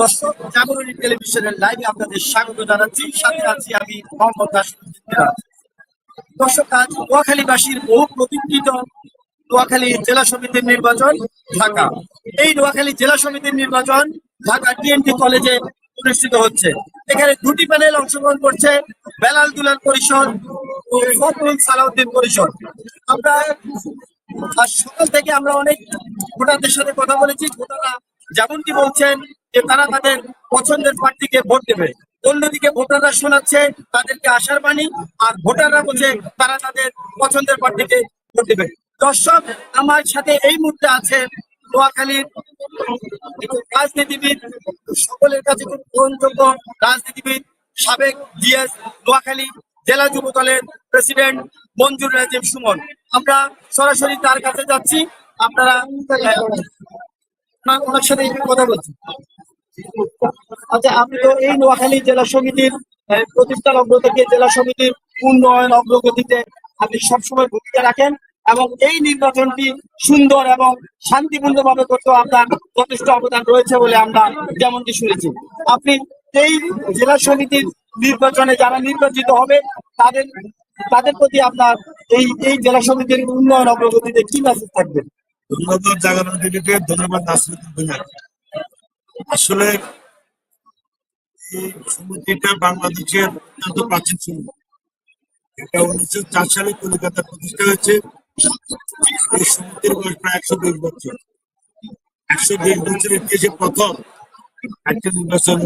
দর্শক, জাগরণী টেলিভিশনের লাইভে আপনাদের স্বাগত জানাচ্ছি সাথে আছি আমি মোহাম্মদ মিরাজ। দর্শক, আজ নোয়াখালীবাসীর বহু প্রতীক্ষিত নোয়াখালী জেলা সমিতির নির্বাচন, ঢাকা। এই নোয়াখালী জেলা সমিতির নির্বাচন ঢাকা টিএনটি কলেজে অনুষ্ঠিত হচ্ছে। এখানে দুটি প্যানেল অংশগ্রহণ করছে, বেলাল দুলাল পরিষদ ও ফখরুল সালাউদ্দিন পরিষদ। আমরা সকাল থেকে আমরা অনেক ভোটারদের সাথে কথা বলেছি, ভোটাররা যেমনটি বলছেন যে তারা তাদের পছন্দের প্রার্থীকে ভোট দেবে। অন্যদিকে ভোটাররা শোনাচ্ছে তাদেরকে আশার বাণী, আর ভোটাররা বলছে তারা তাদের পছন্দের প্রার্থীকে ভোট দেবে। দর্শক আমার সাথে এই মুহূর্তে আছে নোয়াখালীর রাজনীতিবিদ সকলের কাছে খুব গ্রহণযোগ্য রাজনীতিবিদ সাবেক জিএস নোয়াখালী জেলা যুব দলের প্রেসিডেন্ট মঞ্জুর রাজীব সুমন। আমরা সরাসরি তার কাছে যাচ্ছি। আপনারা ওনার- সাথে কথা বলছি। আচ্ছা আপনি তো এই নোয়াখালী জেলা সমিতির আহ, প্রতিষ্ঠান অগ্র থেকে জেলা সমিতির উন্নয়ন অগ্রগতিতে আপনি সবসময় ভূমিকা রাখেন। এবং এই নির্বাচনটি সুন্দর এবং শান্তিপূর্ণভাবে করতেও আপনার যথেষ্ট অবদান রয়েছে বলে আমরা যেমনটি শুনেছি। আপনি এই জেলা সমিতির নির্বাচনে যারা নির্বাচিত হবে, তাদের তাদের প্রতি আপনার এই এই জেলা সমিতির উন্নয়ন অগ্রগতিতে কি মেসেজ থাকবে? ধন্যবাদ জাগরণ টিভিকে ধন্যবাদ আসলে বাংলাদেশের প্রাচীন এটা উনিশশো চার হয়েছে। এই একশো বছর। একশো বিশ বছর প্রথম নির্বাচন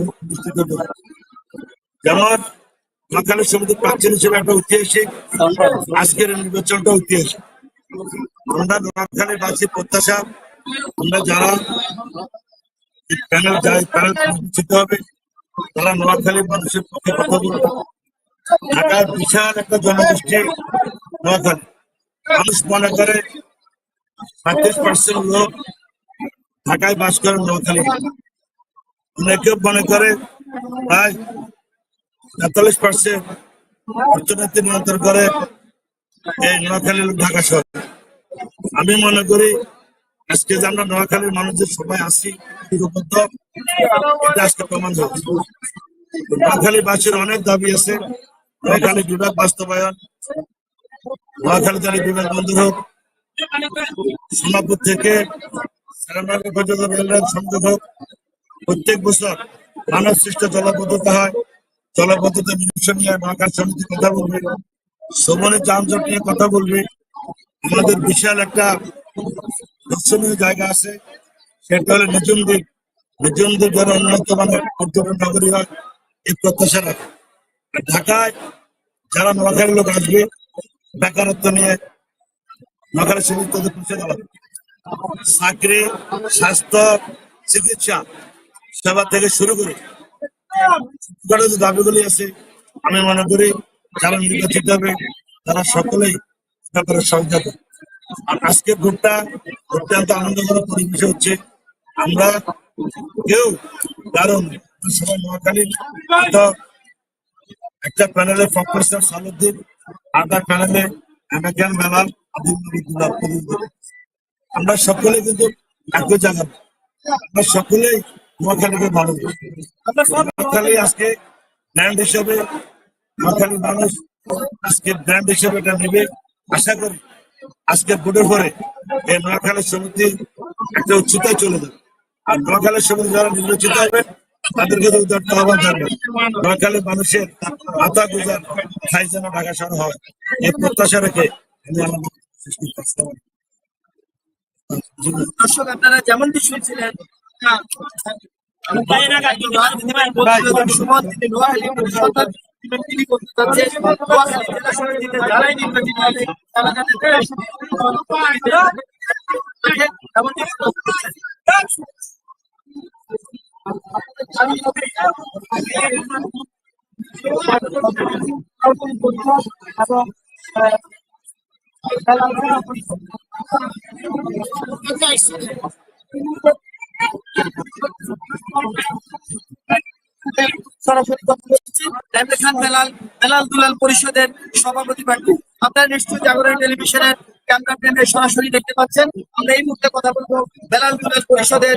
প্রাচীন হিসেবে একটা ঐতিহাসিক নির্বাচনটা ঐতিহাসিক। প্রত্যাশা, আমরা হবে, তারা মানুষের পক্ষে কথা বলবে। বিশাল একটা জনগোষ্ঠী নোয়াখালী। মানুষ মনে করে সাঁত্রিশ পার্সেন্ট লোক ঢাকায় বাস করে নোয়াখালী। অনেকে মনে করে প্রায় তেতাল্লিশ পার্সেন্ট অর্থনীতি নিয়ন্ত্রণ করে এই নোয়াখালী লোক ঢাকা শহর। আমি মনে করি আজকে যে আমরা নোয়াখালীর মানুষদের সবাই আসি ঐক্যবদ্ধ, আজকে প্রমাণ হয়েছে। নোয়াখালী বাসীর অনেক দাবি আছে নোয়াখালী বিভাগ বাস্তবায়ন নোয়াখালী বিভাগ বন্ধ হোক, সোনাপুর থেকে সংযোগ হোক, প্রত্যেক বছর মানব সৃষ্ট জলবদ্ধতা হয়। জলবদ্ধতা নিরসন নিয়ে নোয়াখালী সমিতি কথা বলবে শ্রমণের যানজট নিয়ে কথা বলবে। আমাদের বিশাল একটা দর্শনীয় জায়গা আছে, সেটা হলো নিজুম দ্বীপ নিজুম দ্বীপ যেন উন্নত মানের পর্যটন নগরী হয়, এই প্রত্যাশা রাখে। ঢাকায় যারা নোয়াখালীর লোক আসবে বেকারত্ব নিয়ে সমিতি তাদের পৌঁছে দেওয়া চাকরি, স্বাস্থ্য, চিকিৎসা, সেবা থেকে শুরু করে যে দাবিগুলি আছে, আমি মনে করি যারা নির্বাচিত হবে, তারা সকলেই ব্যাপারে করবে। আর আজকের ভোটটা অত্যন্ত আনন্দকর পরিবেশ হচ্ছে আমরা কেউ কারণ সবাই তো একটা প্যানেলে ফকর সালুদ্দিন আরেকটা প্যানেলে আমেরিকান বেলাল আব্দুল প্রতিনিধি। আমরা সকলে কিন্তু একই জায়গা আমরা সকলেই নোয়াখালীকে ভালো নোয়াখালী আজকে ব্র্যান্ড হিসেবে নোয়াখালী মানুষ আজকে ব্র্যান্ড হিসেবে এটা নেবে। আশা করি আজকে ভোটের পরে এই নোয়াখালী সমিতি একটা উচ্চতায় চলে যাবে। আর নোয়াখালী সমিতি যারা নির্বাচিত হবে তাদেরকে উদারত আহ্বান থাকবে নোয়াখালী মানুষের মাথা গুজার খাই যেন ঢাকা শহর হয় এই প্রত্যাশা রেখে আমি আমার দর্শক আপনারা যেমনটি শুনছিলেন এবং পরিষদের সভাপতি প্রার্থী আপনারা নিশ্চয়ই জাগরণ টেলিভিশনের ক্যামেরা সরাসরি দেখতে পাচ্ছেন আমরা এই মুহূর্তে কথা বলব বেলাল দুলাল পরিষদের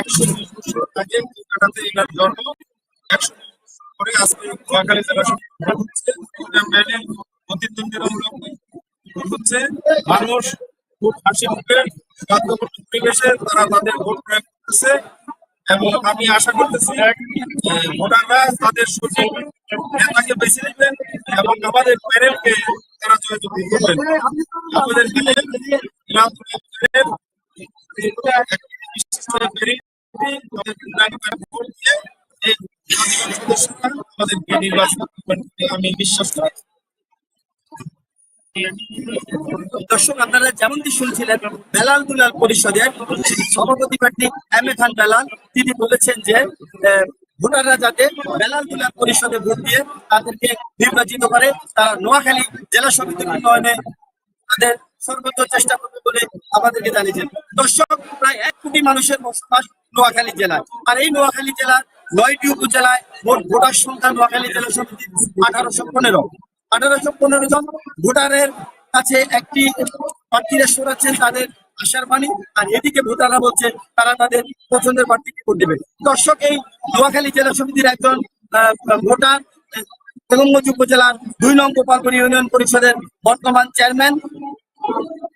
একশো বিশ বছর আগে কলকাতাতে এনার জন্ম। একশো বিশ বছর পরে আজকে নোয়াখালী জেলা হচ্ছে। ভোট হচ্ছে। মানুষ খুব হাসি মুখে শান্তপূর্ণ পরিবেশে তারা তাদের ভোট প্রয়োগ করতেছে। এবং আমি আশা করতেছি ভোটাররা তাদের সঠিক নেতাকে বেছে নেবেন এবং আমাদের প্যানেলকে তারা জয়যুক্ত করবেন। আমাদের প্যানেল দর্শক, আপনারা যেমনটি শুনছিলেন, বেলাল দুলাল পরিষদের সভাপতি প্রার্থী এম এ খান বেলাল, তিনি বলেছেন যে ভোটাররা যাতে বেলাল দুলাল পরিষদে ভোট দিয়ে তাদেরকে নির্বাচিত করে তারা নোয়াখালী জেলা সমিতির উন্নয়নে তাদের সর্বোচ্চ চেষ্টা করবে বলে আমাদেরকে জানিয়েছেন। দর্শক, প্রায় এক কোটি মানুষের বসবাস নোয়াখালী জেলায়। আর এই নোয়াখালী জেলার নয়টি উপজেলায় মোট ভোটার সংখ্যা নোয়াখালী জেলা সমিতির আঠারোশো পনেরো। আঠারোশো পনেরো জন ভোটারের কাছে একটি প্রার্থীরা সরাচ্ছেন তাদের আশার বাণী। আর এদিকে ভোটাররা বলছে, তারা তাদের পছন্দের প্রার্থীকে ভোট দেবে। দর্শক, এই নোয়াখালী জেলা সমিতির একজন ভোটার বেগমগঞ্জ উপজেলার দুই নং গোপালপুর ইউনিয়ন পরিষদের বর্তমান চেয়ারম্যান।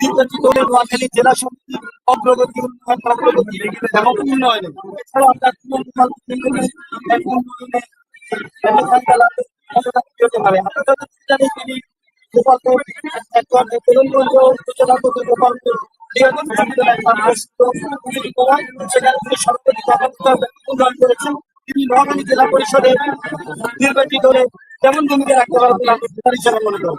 নির্বাচিত হলে নোয়াখালী জেলা সমিতি অগ্রগতি উন্নয়ন অগ্রগতি এবং এছাড়াও আমরা যতটুকু জানি তিনি গোপালপুর একবার তেলেঙ্গঞ্জ উপজেলা থেকে গোপালপুর সেখানে তিনি সরকারি উন্নয়ন করেছেন। তিনি নোয়াখালী জেলা পরিষদে নির্বাচিত হলে কেমন ভূমিকা রাখতে পারবেন আপনি মনে করেন।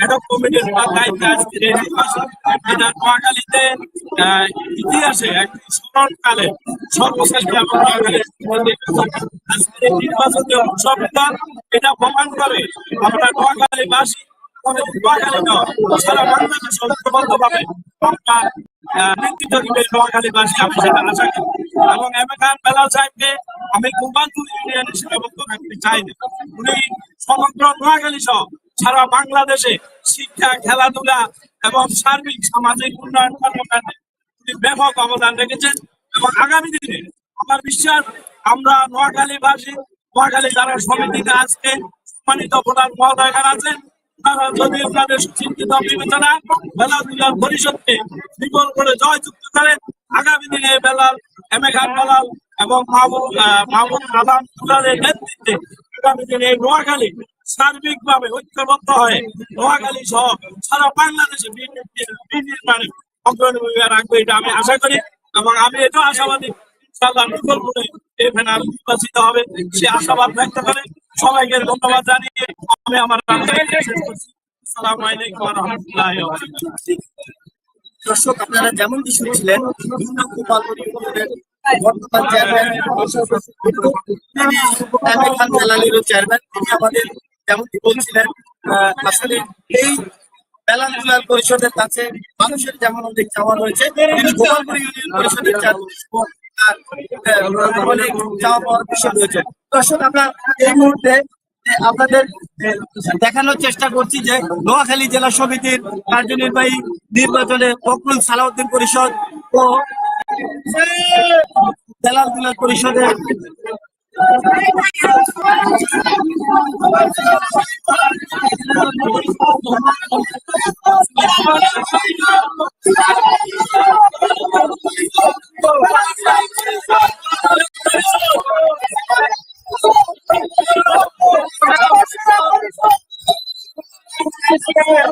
এডক কমিটির দায়িত্বে আজকে এই এটা ইতিহাসে একটি স্মরণকালে সর্বশ্রেষ্ঠ এবং। আজকের এটা প্রমাণ করে আমরা নোয়াখালীবাসী আমি সেটা ইউনিয়ন হিসেবে রাখতে চাই না উনি সমগ্র নোয়াখালী সহ সারা বাংলাদেশে শিক্ষা, খেলাধুলা এবং সার্বিক সামাজিক উন্নয়ন কর্মকাণ্ডে তিনি ব্যাপক অবদান রেখেছেন এবং আগামী দিনে আমার বিশ্বাস, আমরা নোয়াখালীবাসী, নোয়াখালী যারা সমিতিতে আজকে সম্মানিত ভোটার মহোদয়গণ আছেন, তারা যদি তাদের সুচিন্তিত বিবেচনা পরিষদকে করে করেন, আগামী দিনে বেলাল বেলাল এবং নেতৃত্বে আগামী দিনে নোয়াখালী সার্বিকভাবে ঐক্যবদ্ধ হয়ে নোয়াখালী সহ সারা বাংলাদেশে বিনির্মাণে অগ্রণী ভূমিকা রাখবে এটা আমি আশা করি এবং আমি এটাও আশাবাদী। নির্বাচিত হবে, সে আশাবাদ সবাইকে ধন্যবাদ জানিয়ে আমি আমার দর্শক, আপনারা যেমনটি শুনছিলেন বর্তমান চেয়ারম্যান চেয়ারম্যান তিনি আমাদের যেমনটি বলছিলেন আসলে এই বেলাল পরিষদের কাছে মানুষের যেমন অধিক চাওয়া রয়েছে পরিষদের অনেক রয়েছে। এই মুহূর্তে আপনাদের দেখানোর চেষ্টা করছি যে নোয়াখালী জেলা সমিতির কার্যনির্বাহী নির্বাচনে ফখরুল সালাউদ্দিন পরিষদ ও বেলাল পরিষদের এই জুয়েল!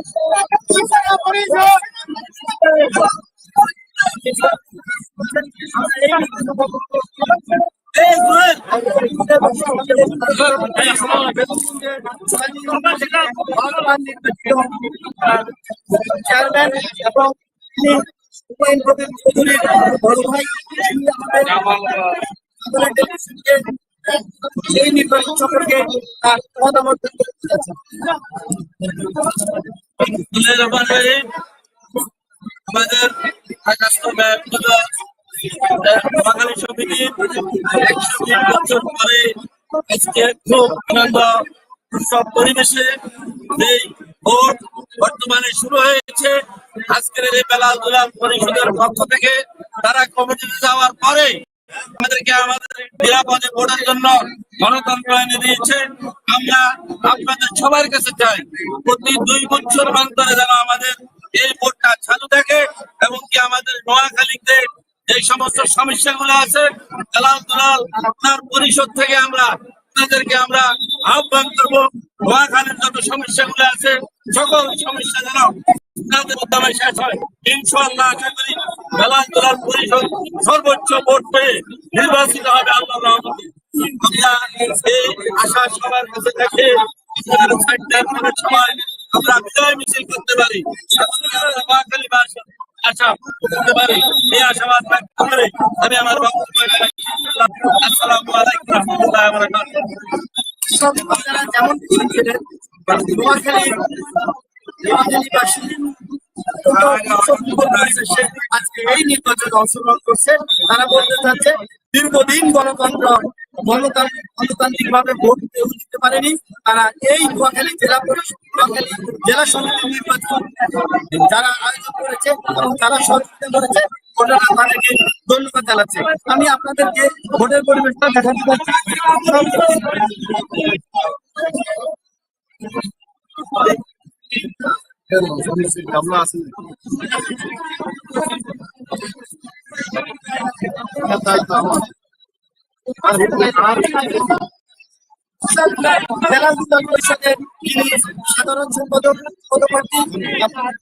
চেয়ারম্যান এবং হুমায়ুন কবির চৌধুরীর বড় ভাই আমাদের টেলিভিশনকে এই নির্বাচন সম্পর্কে। আমাদের ব্যক্তিগত বাঙালি সমিতি একশো আজকে খুব আনন্দ, উৎসব পরিবেশে এই ভোট বর্তমানে শুরু হয়েছে। আজকের এই বেলাল দুলাল পরিষদের পক্ষ থেকে তারা কমিটিতে যাওয়ার পরে আমাদেরকে আমাদের নিরাপদে ভোটের জন্য গণতন্ত্র এনে দিয়েছে। আমরা আপনাদের সবার কাছে চাই, প্রতি দুই বছর অন্তরে যেন আমাদের এই ভোটটা চালু থাকে এবং কি আমাদের নোয়াখালীতে এই সমস্ত সমস্যাগুলো আছে, দালাল দুলাল, আপনার পরিষদ থেকে আমরা আপনাদেরকে আমরা আহ্বান করব। নোয়াখালীর যত সমস্যাগুলো আছে, সকল সমস্যা যেন পরিষদ সর্বোচ্চ ভোট পেয়ে নির্বাচিত আমরা সবার আমরা বিজয় মিছিল করতে পারি। আমি আমার আজকে এই নির্বাচনে অংশগ্রহণ করছে। তারা বলতে চাচ্ছে, দীর্ঘদিন গণতন্ত্র গণতান্ত্রিক গণতান্ত্রিক ভাবে ভোট কেউ দিতে পারেনি। তারা এই নোয়াখালী জেলা পরিষদ নোয়াখালী জেলা সমিতি নির্বাচন যারা আয়োজন করেছে এবং যারা সহযোগিতা করেছে ভোটাররা তাদেরকে ধন্যবাদ জানাচ্ছে আমি আপনাদেরকে ভোটের পরিবেশটা দেখাতে পাচ্ছি সাধারণ সম্পাদক পদপ্রার্থী আপনার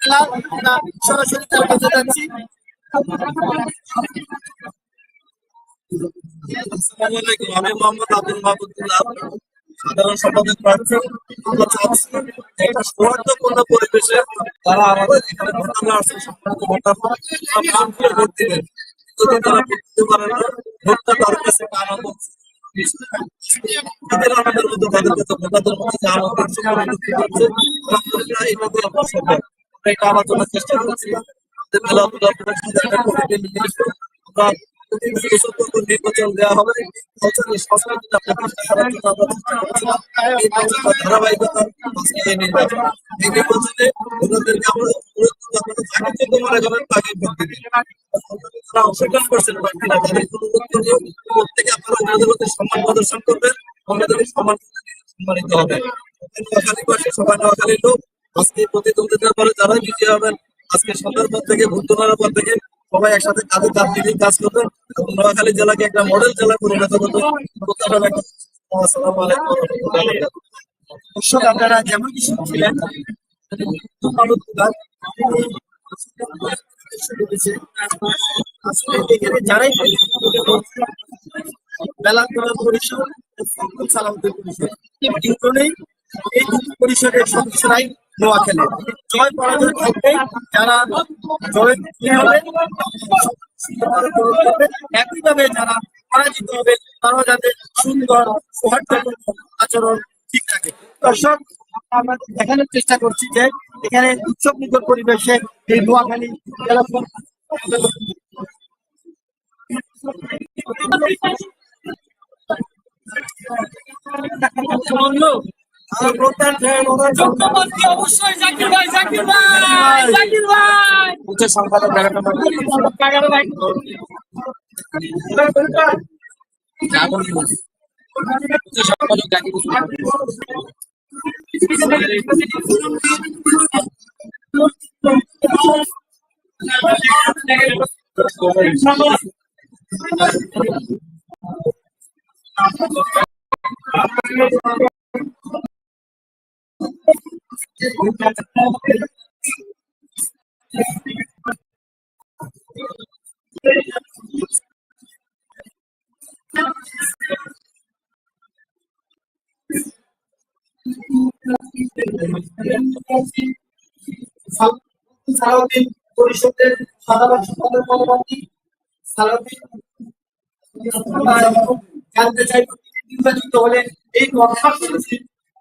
জেলা, সরাসরি তার আমি মোহাম্মদ আব্দুল মাহমুদুল্লাহ সাধারণ সম্পাদক প্রার্থী একটা সৌহার্দ্যপূর্ণ পরিবেশে তারা আমাদের এখানে সম্মানিত ভোটার ভোট দিবেন যদি তারা ভোট দিতে পারে না ভোটটা তার কাছে আনন্দ এদের আমাদের মধ্যে এটা আমরা চেষ্টা করছি। কমিটি নিয়ে আমরা প্রতি নির্বাচন দেওয়া হবে। ধারাবাহিকতা আজকে তারা করছেন অনুরোধ আপনারা মধ্যে সম্মান প্রদর্শন করবেন। সম্মান সম্মানিত হবে। সবাই লোক। আজকে প্রতিদ্বন্দ্বিতার পরে যারাই বিজয়ী হবেন, আজকে সন্ধ্যার পর থেকে ভোট তোলার পর থেকে সবাই একসাথে কাঁধে কাজ করবেন এবং নোয়াখালী জেলাকে একটা মডেল জেলা পরিণত বারাকাতুহু। দর্শক আপনারা যেমন কি শুনছিলেন মানব বিভাগ, আসলে এখানে যারাই করা পরিষদ সালাউদ্দিন পরিষদ এই দুটি পরিষদের সদস্যরাই নোয়াখালী জয় পরাজয় থাকবে যারা একইভাবে যারা পরাজিত হবে, তারাও যাতে সুন্দর আচরণ ঠিক থাকে দর্শক, আমরা দেখানোর চেষ্টা করছি যে এখানে উৎসব মুখর পরিবেশে এই নোয়াখালী জেলা চক্রবর্তী অবশ্যই জাকির ভাই জাকির ভাই জাকির ভাই। উচ্চ সম্পাদক এগারো নম্বর এগারো ভাই সালাউদ্দিন পরিষদের সাধারণ সম্পাদক পদপ্রার্থী সালাউদ্দিন জানতে চাই নির্বাচিত হলে এই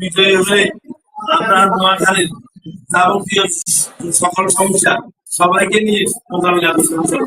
বিজয়ী হলে যাবতীয় সকল সমস্যা সবাইকে নিয়ে মোকাবিলা করতে হবে।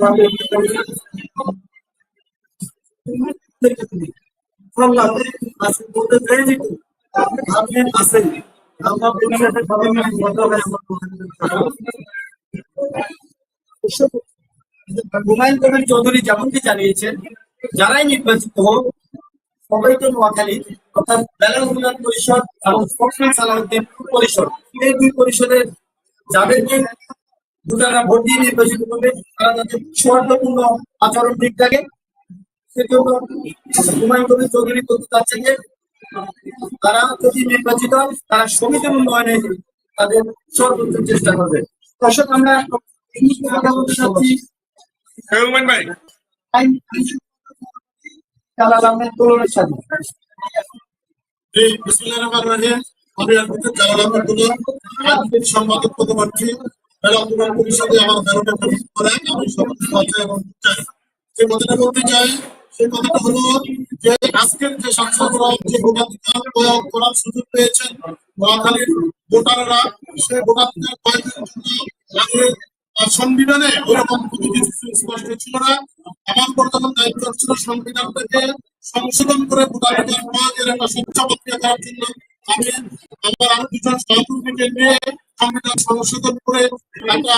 সবাই তো তো সবাই কবির চৌধুরী যেমনটি জানিয়েছেন যারাই নির্বাচিত হোক সবাইকে নোয়াখালী অর্থাৎ বেলাল উন্নয়ন পরিষদ এবং পরিষদ এই দুই পরিষদের যাদেরকে ভোটাররা ভোট দিয়ে নির্বাচিত করবে তারা যাতে সৌহার্দ্যপূর্ণ আচরণ ঠিক থাকে। সেজন্য হুমায়ুন কবির চৌধুরী বলতে চাচ্ছেন যে তারা যদি নির্বাচিত হয় তারা সমিতির উন্নয়নে তাদের সর্বোচ্চ চেষ্টা করবে। দর্শক আমরা কথা বলতে চাচ্ছি রহমান ভাই। আইন কালাল আহমেদ তোলনের সাথে। আমি সম্পাদক পদপ্রার্থী আমার আমি এবং সেই হলো যে আজকের যে যে করার সুযোগ পেয়েছেন সংবিধানে ওইরকম স্পষ্ট ছিল না। আমার বর্তমান দায়িত্ব ছিল সংবিধানটাকে সংশোধন করে ভোটাধিকার প্রয়োগের একটা স্বচ্ছ প্রক্রিয়া করার জন্য। আমি আমার আরও দুজন সহকর্মীকে নিয়ে সংবিধান সংশোধন করে একটা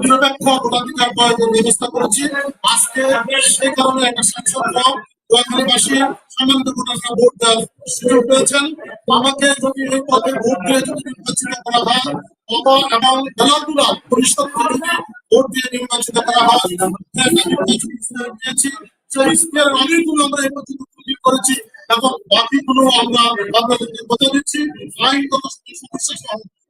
নিরপেক্ষ ভোটাধিকার প্রয়োগের ব্যবস্থা করেছি। আজকে সেই কারণে একটা ভোটাররা ভোট দেওয়ার সুযোগ পেয়েছেন। ভোট দিয়ে যদি করা হয় এবং খেলাধুলা পরিষদ ভোট দিয়ে নির্বাচিত করা হয়। দিয়েছি সেই ইস্তেহারের অনেকগুলো আমরা এই করেছি এবং বাকিগুলো আমরা আপনাদেরকে কথা দিচ্ছি। আইনগত সমস্যা সহ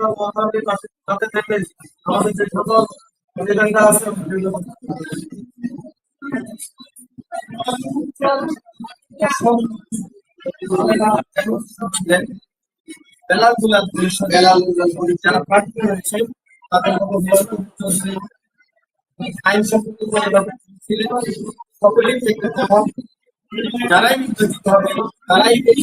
আমাদের যে সকল অধিকারীরা আছে যারা প্রার্থী হয়েছে তাদের। আইন সম্পর্কে সকলেই তারাই এই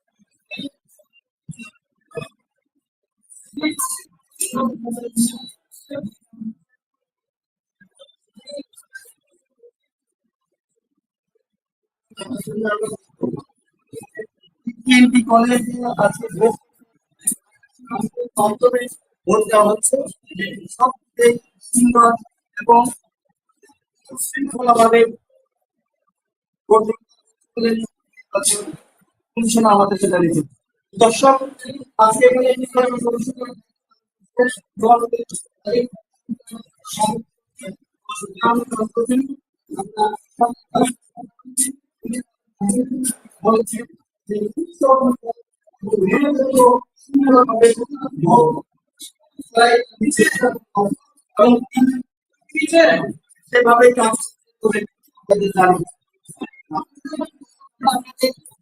তিনটি কলেজে আছে অন্তরে ভোট দেওয়া হচ্ছে। সবচেয়ে সুন্দর এবং শৃঙ্খলাভাবে ভোট কমিশন আমাদেরকে জানিয়েছে দর্শক আজকে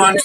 মানুষ